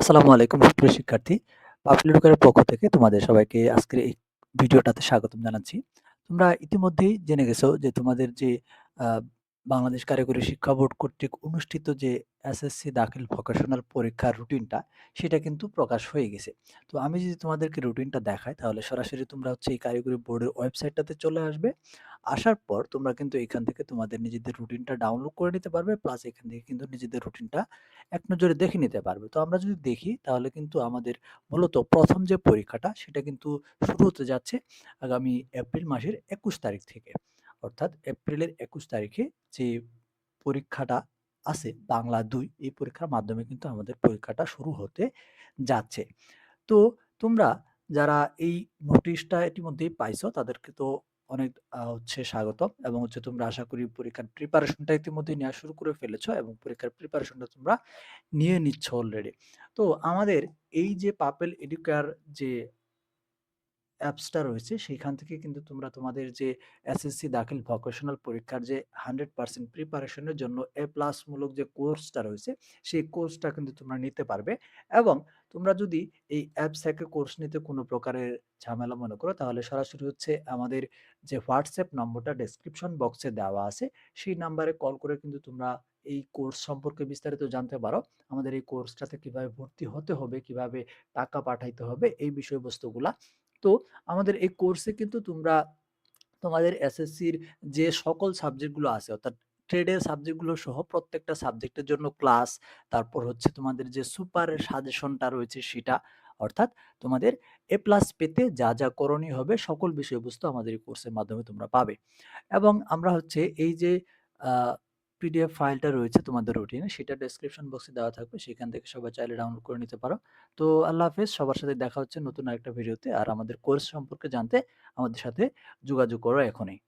আসসালামু আলাইকুম সুপ্রিয় শিক্ষার্থী। পাবলিক এডুকেয়ারের পক্ষ থেকে তোমাদের সবাইকে আজকের এই ভিডিওটাতে স্বাগতম জানাচ্ছি। তোমরা ইতিমধ্যেই জেনে গেছো যে তোমাদের যে বাংলাদেশ কারিগরি শিক্ষা বোর্ড কর্তৃক অনুষ্ঠিত যে এসএসসি দাখিল ভোকেশনাল পরীক্ষার রুটিনটা সেটা কিন্তু প্রকাশ হয়ে গেছে। তো আমি যদি তোমাদেরকে রুটিনটা দেখাই, তাহলে সরাসরি তোমরা হচ্ছে এই কারিগরি বোর্ডের ওয়েবসাইটটাতে চলে আসবে। আসার পর তোমরা কিন্তু এখান থেকে তোমাদের নিজেদের রুটিনটা ডাউনলোড করে নিতে পারবে। প্লাস এখান থেকে কিন্তু নিজেদের রুটিনটা এক নজরে দেখে নিতে পারবে। তো আমরা যদি দেখি, তাহলে কিন্তু আমাদের মূলত প্রথম যে পরীক্ষাটা, সেটা কিন্তু শুরু হতে যাচ্ছে আগামী এপ্রিল মাসের ২১ তারিখ থেকে। অর্থাৎ এপ্রিলের ২১ তারিখে যে পরীক্ষাটা আছে বাংলা দুই, এই পরীক্ষার মাধ্যমে কিন্তু আমাদের পরীক্ষাটা শুরু হতে যাচ্ছে। তো তোমরা যারা এই নোটিশটা ইতিমধ্যেই পাইছো, তাদেরকে তো অনেক হচ্ছে স্বাগতম এবং হচ্ছে তোমরা আশা করি পরীক্ষার প্রিপারেশনটা ইতিমধ্যেই নেওয়া শুরু করে ফেলেছো এবং পরীক্ষার প্রিপারেশনটা তোমরা নিয়ে নিচ্ছ অলরেডি। তো আমাদের এই যে পাপেল এডুকেয়ার যে অ্যাপসটা রয়েছে সেইখান থেকে কিন্তু তোমরা তোমাদের যে এসএসসি দাখিল ভোকেশনাল পরীক্ষার যে 100% প্রিপারেশনের জন্য এ প্লাস মূলক যে কোর্সটা রয়েছে, সেই কোর্সটা কিন্তু তোমরা নিতে পারবে এবং তোমরা যদি এই অ্যাপস থেকে কোর্স নিতে কোনো প্রকারের ঝামেলা মনে করো তাহলে সরাসরি হচ্ছে আমাদের যে হোয়াটসঅ্যাপ নম্বরটা ডেসক্রিপশন বক্সে দেওয়া আছে, সেই নাম্বারে কল করে কিন্তু তোমরা এই কোর্স সম্পর্কে বিস্তারিত জানতে পারো। আমাদের এই কোর্সটাতে কীভাবে ভর্তি হতে হবে, কীভাবে টাকা পাঠাইতে হবে এই বিষয়বস্তুগুলা। তো আমাদের এই কোর্সে কিন্তু তোমরা তোমাদের এসএসসির যে সকল সাবজেক্টগুলো আছে অর্থাৎ ট্রেডের সাবজেক্টগুলো সহ প্রত্যেকটা সাবজেক্টের জন্য ক্লাস, তারপর হচ্ছে তোমাদের যে সুপার সাজেশনটা রয়েছে সেটা, অর্থাৎ তোমাদের এ প্লাস পেতে যা, যা করণীয় হবে সকল বিষয়বস্তু আমাদের এই কোর্সের মাধ্যমে তোমরা পাবে। এবং আমরা হচ্ছে এই যে পিডিএফ ফাইলটা রয়েছে তোমাদের রুটিনে সেটা ডেসক্রিপশন বক্সে দেওয়া থাকবে। সেখান থেকে সবাই চাইলে ডাউনলোড করে নিতে পারো। তো আল্লাহ হাফেজ। সবার সাথে দেখা হচ্ছে নতুন আরেকটা ভিডিওতে। আর আমাদের কোর্স সম্পর্কে জানতে আমাদের সাথে যোগাযোগ করো এখনই।